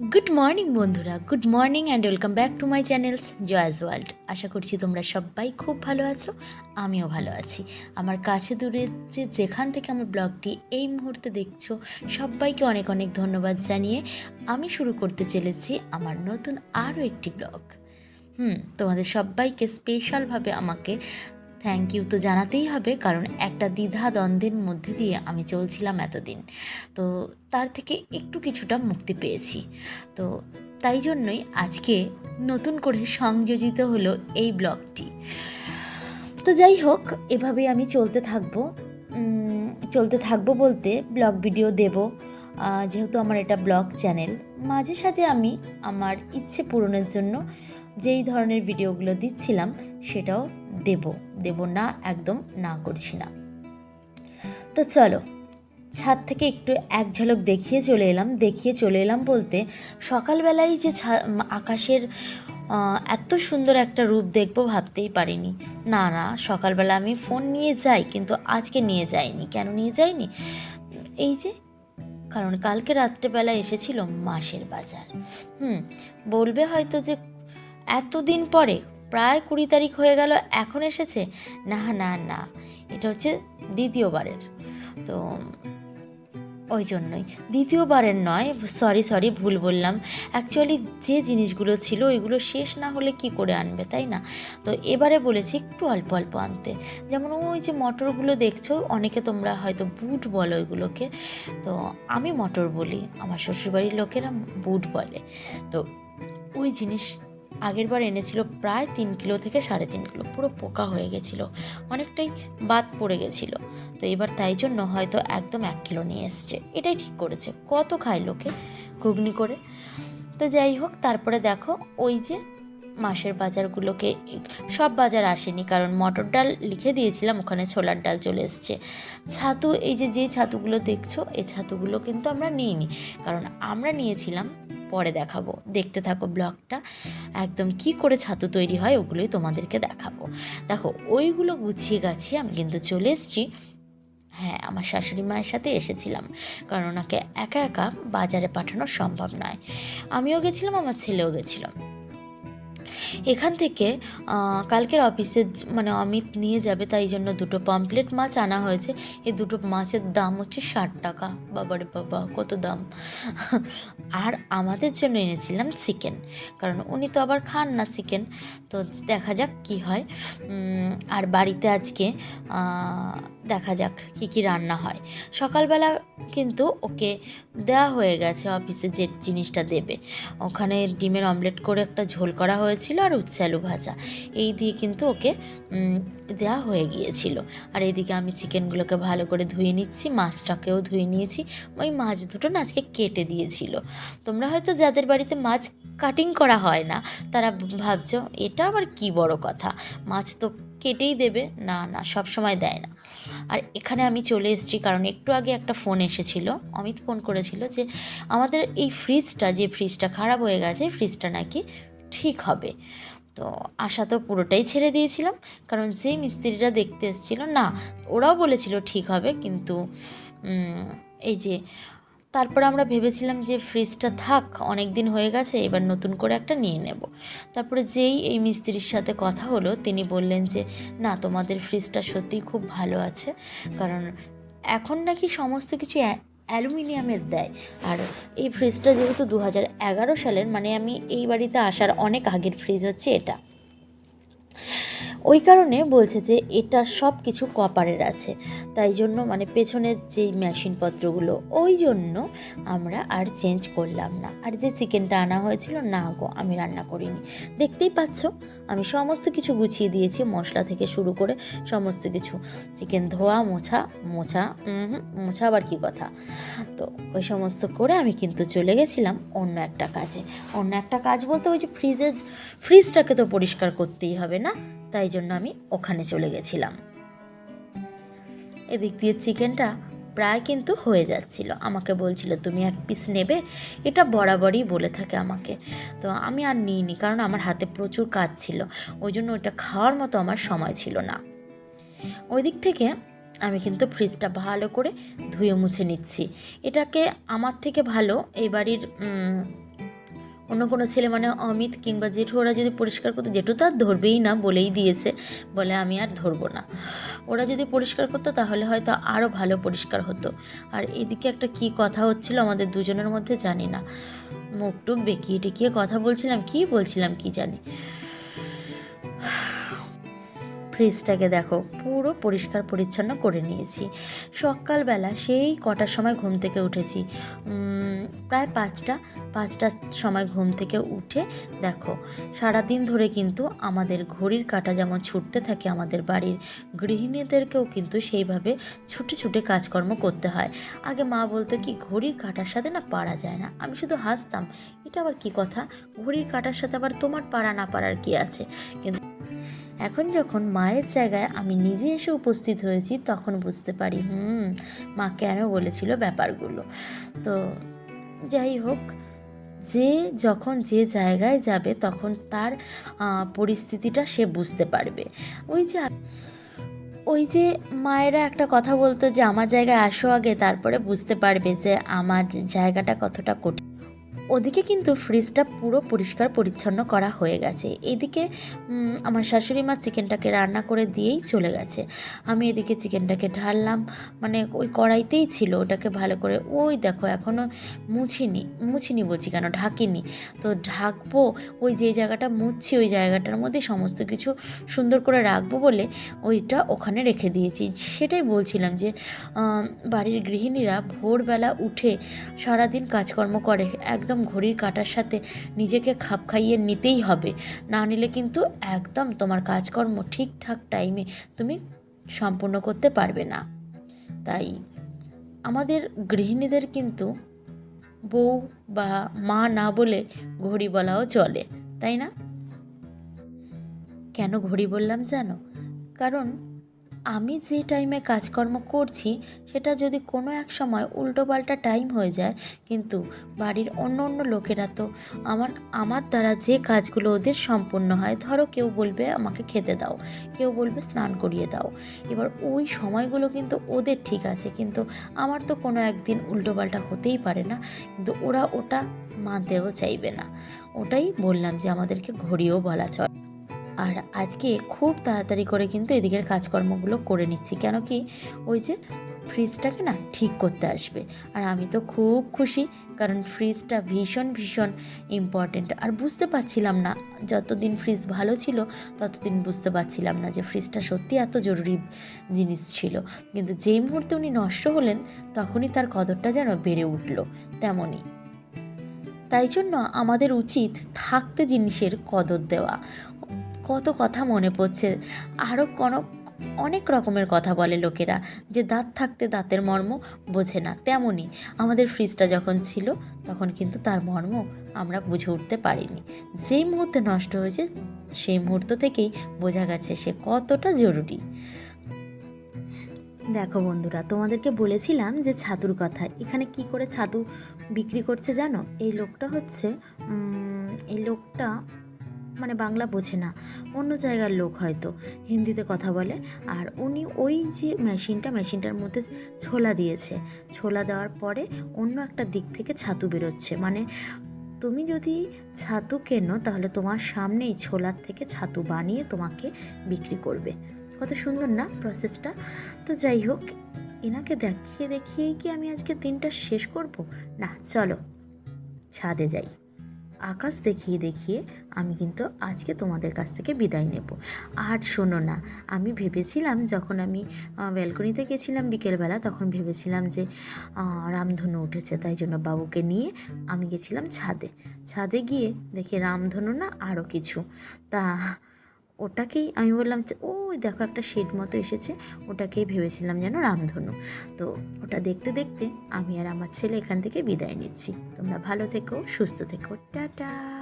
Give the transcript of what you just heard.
Good morning বন্ধুরা। Good morning and welcome back to my channels Joya's world আশা করছি তোমরা সবাই খুব ভালো আছো, আমিও ভালো আছি। আমার কাছে দূরে যে যেখান থেকে আমার ব্লগটি এই মুহূর্তে দেখছ, সবাইকে অনেক অনেক ধন্যবাদ জানিয়ে আমি শুরু করতে চলেছি আমার নতুন আরও একটি ব্লগ। হুম, তোমাদের সবাইকে স্পেশালভাবে আমাকে থ্যাংক ইউ তো জানাতেই হবে, কারণ একটা দ্বিধা দ্বন্দ্বের মধ্যে দিয়ে আমি চলছিলাম এতদিন। তো তার থেকে একটু কিছুটা মুক্তি পেয়েছি। তো তাই জন্যই আজকে নতুন করে সংযোজিত হলো এই ব্লগটি। তো যাই হোক, এভাবেই আমি চলতে থাকব। চলতে থাকব বলতে ব্লগ ভিডিও দেব। যেহেতু আমার এটা ব্লগ চ্যানেল, মাঝে সাঝে আমি আমার ইচ্ছে পূরণের জন্য যেই ধরনের ভিডিওগুলো দিচ্ছিলাম সেটাও দেব দেব না, একদম না করছি না। তো চলো, ছাদ থেকে একটু এক ঝলক দেখিয়ে চলে এলাম, দেখিয়ে চলে এলাম বলতে সকালবেলায় যে আকাশের এত সুন্দর একটা রূপ দেখব ভাবতেই পারিনি। না না, সকালবেলা আমি ফোন নিয়ে যাই, কিন্তু আজকে নিয়ে যাইনি। কেন নিয়ে যাইনি? এই যে, কারণ কালকে রাত্রেবেলা এসেছিল মাসের বাজার। হুম, বলবে হয়তো যে এতদিন পরে প্রায় কুড়ি তারিখ হয়ে গেল, এখন এসেছে। না না না, এটা হচ্ছে দ্বিতীয়বারের। তো ওই জন্যই। দ্বিতীয়বারের নয়, সরি সরি, ভুল বললাম। অ্যাকচুয়ালি যে জিনিসগুলো ছিল, ওইগুলো শেষ না হলে কি করে আনবে, তাই না? তো এবারে বলেছি একটু অল্প অল্প আনতে। যেমন ওই যে মটরগুলো দেখছ, অনেকে তোমরা হয়তো বুট বলো ওইগুলোকে। তো আমি মটর বলি, আমার শ্বশুরবাড়ির লোকেরা বুট বলে। তো ওই জিনিস আগেরবার এনেছিল প্রায় তিন কিলো থেকে সাড়ে তিন কিলো, পুরো পোকা হয়ে গেছিল, অনেকটাই বাদ পড়ে গেছিল। তো এবার তাই জন্য হয়তো একদম এক কিলো নিয়ে এসছে। এটাই ঠিক করেছে, কত খায় লোকে ঘুগনি করে। তো যাই হোক, তারপরে দেখো ওই যে মাসের বাজারগুলোকে সব বাজার আসেনি, কারণ মটর ডাল লিখে দিয়েছিলাম, ওখানে ছোলার ডাল চলে এসছে। ছাতু, এই যে যে ছাতুগুলো দেখছ, এই ছাতুগুলো কিন্তু আমরা নিইনি, কারণ আমরা নিয়েছিলাম, পরে দেখাবো। দেখতে থাকো ব্লগটা, একদম কি করে ছাতু তৈরি হয়, ওগুলোই তোমাদেরকে দেখাবো। দেখো, ওইগুলো গুছিয়ে গাছিয়ে আমি কিন্তু চলে এসেছি। হ্যাঁ আমার শাশুড়ি মায়ের সাথে এসেছিলাম, কারণ ওনাকে একা একা বাজারে পাঠানো সম্ভব নয়। আমিও গেছিলাম, আমার ছেলেও গেছিলাম এখান থেকে কালকের অফিসে মানে অমিত নিয়ে যাবে, তাই জন্য দুটো পমপ্লেট মাছ আনা হয়েছে। এই দুটো মাছের দাম হচ্ছে ষাট টাকা। বাবারে বাবা, কত দাম। আর আমাদের জন্য এনেছিলাম চিকেন কারণ উনি তো আবার খান না চিকেন তো দেখা যাক কি হয়। আর বাড়িতে আজকে দেখা যাক কি কি রান্না হয়। সকালবেলা কিন্তু ওকে দেওয়া হয়ে গেছে অফিসে যে জিনিসটা দেবে। ওখানে ডিমের অমলেট করে একটা ঝোল করা হয়েছিল আর উচ্ছে আলু ভাজা। এই দিয়ে কিন্তু ওকে দেওয়া হয়ে গিয়েছিল। আর এইদিকে আমি চিকেনগুলোকে ভালো করে ধুয়ে নিচ্ছি, মাছটাকেও ধুয়ে নিয়েছি। ওই মাছ দুটো না আজকে কেটে দিয়েছিল। তোমরা হয়তো যাদের বাড়িতে মাছ কাটিং করা হয় না, তারা ভাবছ, এটা আবার কি বড় কথা? মাছ তো কেটেই দেবে? না না, সব সময় দেয় না। আর এখানে আমি চলে এসেছি কারণ একটু আগে একটা ফোন এসেছিল, অমিত ফোন করেছিল যে আমাদের এই ফ্রিজটা, যে ফ্রিজটা খারাপ হয়ে গেছে, ফ্রিজটা নাকি ঠিক হবে। তো আশা তো পুরোটাই ছেড়ে দিয়েছিলাম, কারণ যে মিস্ত্রিরা দেখতে এসেছিল, না, ওরাও বলেছিল ঠিক হবে, কিন্তু এই যে তারপর আমরা ভেবেছিলাম যে ফ্রিজটা থাক অনেক দিন হয়ে গেছে, এবার নতুন করে একটা নিয়ে নেব। তারপরে যেই এই মিস্ত্রির সাথে কথা হলো, তিনি বললেন যে, না, তোমাদের ফ্রিজটা সত্যিই খুব ভালো আছে, কারণ এখন নাকি সমস্ত কিছু অ্যা- অ্যালুমিনিয়ামের দেয়। আর এই ফ্রিজটা যেহেতু দু হাজার এগারো সালের মানে আমি এই বাড়িতে আসার অনেক আগের ফ্রিজ হচ্ছে এটা। ওই কারণে বলছে যে এটা সব কিছু কপারের আছে। তাই জন্য মানে পেছনের যেই মেশিনপত্রগুলো ওই জন্য আমরা আর চেঞ্জ করলাম না। আর যে চিকেনটা আনা হয়েছিল, না গো, আমি রান্না করিনি। দেখতেই পাচ্ছ, আমি সমস্ত কিছু গুছিয়ে দিয়েছি, মশলা থেকে শুরু করে সমস্ত কিছু। চিকেন ধোয়া, মোছা মোছা মোছা আবার কি কথা? তো ওই সমস্ত করে আমি কিন্তু চলে গেছিলাম অন্য একটা কাজে। অন্য একটা কাজ বলতে ওই যে ফ্রিজের ফ্রিজটাকে তো পরিষ্কার করতেই হবে না? তাই জন্য আমি ওখানে চলে গেছিলাম। এদিক দিয়ে চিকেনটা প্রায় কিন্তু হয়ে যাচ্ছিল। আমাকে বলছিল, তুমি এক পিস নেবে? এটা বরাবরই বলে থাকে আমাকে। তো আমি আর নিইনি, কারণ আমার হাতে প্রচুর কাজ ছিল। ওই জন্য ওটা খাওয়ার মতো আমার সময় ছিল না। ওই দিক থেকে আমি কিন্তু ফ্রিজটা ভালো করে ধুয়ে মুছে নিচ্ছি। এটাকে আমার থেকে ভালো, এই বাড়ির অন্য কোনো ছেলে মানে অমিত কিংবা জেঠু, ওরা যদি পরিষ্কার করতো, জেঠু তো আর ধরবেই না বলেই দিয়েছে, বলে আমি আর ধরবো না। ওরা যদি পরিষ্কার করতো, তাহলে হয়তো আরও ভালো পরিষ্কার হতো। আর এদিকে একটা কি কথা হচ্ছিল আমাদের দুজনের মধ্যে জানি না। মুখ টুক বেঁকিয়ে টেকিয়ে কথা বলছিলাম, কি বলছিলাম কি জানি। ফ্রিজটাকে দেখো, পুরো পরিষ্কার পরিচ্ছন্ন করে নিয়েছি। সকালবেলা সেই কটার সময় ঘুম থেকে উঠেছি। প্রায় পাঁচটা, পাঁচটার সময় ঘুম থেকে উঠে দেখো, সারাদিন ধরে কিন্তু আমাদের ঘড়ির কাঁটা যেমন ছুটতে থাকে আমাদের বাড়ির গৃহিণীদেরকেও কিন্তু সেইভাবে ছুটে ছুটে কাজকর্ম করতে হয়। আগে মা বলতো কি, ঘড়ির কাঁটার সাথে না পারা যায় না। আমি শুধু হাসতাম, এটা আবার কি কথা? ঘড়ির কাঁটার সাথে আবার তোমার পারা না পারার কি আছে? কিন্তু এখন যখন মায়ের জায়গায় আমি নিজে এসে উপস্থিত হয়েছি, তখন বুঝতে পারি, হুম, মা কেন বলেছিল ব্যাপারগুলো। তো যাই হোক, যে যখন যে জায়গায় যাবে, তখন তার পরিস্থিতিটা সে বুঝতে পারবে। ওই যে ওই যে মায়েরা একটা কথা বলতো যে, আমার জায়গায় আসো আগে, তারপরে বুঝতে পারবে যে, আমার জায়গাটা কতটা কঠিন। ওদিকে কিন্তু ফ্রিজটা পুরো পরিষ্কার পরিচ্ছন্ন করা হয়ে গেছে। এদিকে আমার শাশুড়ি মা চিকেনটাকে রান্না করে দিয়েই চলে গেছে। আমি এদিকে চিকেনটাকে ঢাললাম। মানে ওই কড়াইতেই ছিল, ওটাকে ভালো করে ওই দেখো এখনও মুছিনি মুছিনি বলছি কেন, ঢাকিনি। তো ঢাকবো, ওই যে জায়গাটা মুছছি, ওই জায়গাটার মধ্যে সমস্ত কিছু সুন্দর করে রাখব বলে ওইটা ওখানে রেখে দিয়েছি। সেটাই বলছিলাম যে বাড়ির গৃহিণীরা ভোরবেলা উঠে সারাদিন কাজকর্ম করে, একদম ঘড়ির কাঁটার সাথে নিজেকে খাপ খাইয়ে নিতেই হবে। না নিলে কিন্তু একদম তোমার কাজকর্ম ঠিকঠাক টাইমে তুমি সম্পূর্ণ করতে পারবে না। তাই আমাদের গৃহিণীদের কিন্তু বউ বা মা না বলে ঘড়ি বলাও চলে, তাই না? কেন ঘড়ি বললাম জানো? কারণ আমি যে টাইমে কাজকর্ম করছি, সেটা যদি কোনো এক সময় উল্টোপাল্টা টাইম হয়ে যায়, কিন্তু বাড়ির অন্য অন্য লোকেরা তো আমার আমার দ্বারা যে কাজগুলো ওদের সম্পূর্ণ হয়, ধরো কেউ বলবে আমাকে খেতে দাও, কেউ বলবে স্নান করিয়ে দাও। এবার ওই সময়গুলো কিন্তু ওদের ঠিক আছে, কিন্তু আমার তো কোনো একদিন উল্টোপাল্টা হতেই পারে না, কিন্তু ওরা ওটা মানতেও চাইবে না। ওটাই বললাম যে আমাদেরকে ঘড়িও বলা চলে। আর আজকে খুব তাড়াতাড়ি করে কিন্তু এদিকের কাজকর্মগুলো করে নিচ্ছি। কেন কি? ওই যে ফ্রিজটাকে না ঠিক করতে আসবে। আর আমি তো খুব খুশি, কারণ ফ্রিজটা ভীষণ ভীষণ ইম্পর্ট্যান্ট আর বুঝতে পারছিলাম না, যতদিন ফ্রিজ ভালো ছিল, ততদিন বুঝতে পারছিলাম না যে ফ্রিজটা সত্যি এত জরুরি জিনিস ছিল। কিন্তু যেই মুহূর্তে উনি নষ্ট হলেন, তখনই তার কদরটা যেন বেড়ে উঠল, তেমনই। তাই জন্য আমাদের উচিত থাকতে জিনিসের কদর দেওয়া। কত কথা মনে পড়ছে। আরও কোনো, অনেক রকমের কথা বলে লোকেরা যে দাঁত থাকতে দাঁতের মর্ম বোঝে না। তেমনই আমাদের ফ্রিজটা যখন ছিল, তখন কিন্তু তার মর্ম আমরা বুঝে উঠতে পারিনি। যেই মুহূর্তে নষ্ট হয়েছে, সেই মুহূর্ত থেকেই বোঝা গেছে সে কতটা জরুরি। দেখো বন্ধুরা, তোমাদেরকে বলেছিলাম যে ছাতুর কথা। এখানে কি করে ছাতু বিক্রি করছে জানো? এই লোকটা হচ্ছে এই লোকটা মানে বাংলা বোঝে না। অন্য জায়গার লোক হয়তো হিন্দিতে কথা বলে। আর উনি ওই যে মেশিনটা, মেশিনটার মধ্যে ছোলা দিয়েছে। ছোলা দেওয়ার পরে অন্য একটা দিক থেকে ছাতু বেরোচ্ছে। মানে তুমি যদি ছাতু কেনো, তাহলে তোমার সামনেই ছোলার থেকে ছাতু বানিয়ে তোমাকে বিক্রি করবে। কত সুন্দর না প্রসেসটা তো যাই হোক, এনাকে দেখিয়ে, দেখিয়েই কি আমি আজকে দিনটা শেষ করব? না, চলো, ছাদে যাই। আকাশ দেখিয়ে দেখিয়ে আমি কিন্তু আজকে তোমাদের কাছ থেকে বিদায় নেব। আর শোনো না, আমি ভেবেছিলাম যখন আমি ব্যালকনিতে গেছিলাম বিকেলবেলা, তখন ভেবেছিলাম যে রামধনু উঠেছে, তাই জন্য বাবুকে নিয়ে আমি গেছিলাম ছাদে। ছাদে গিয়ে দেখি রামধনু না আরও কিছু। তা ওটাকেই আমি বললাম যে, ওই দেখো একটা শেড মতো এসেছে। ওটাকেই ভেবেছিলাম যেন রামধনু। তো ওটা দেখতে দেখতে আমি আর আমার ছেলে এখান থেকে বিদায় নিচ্ছি। তোমরা ভালো থেকো, সুস্থ থেকো। টাটা!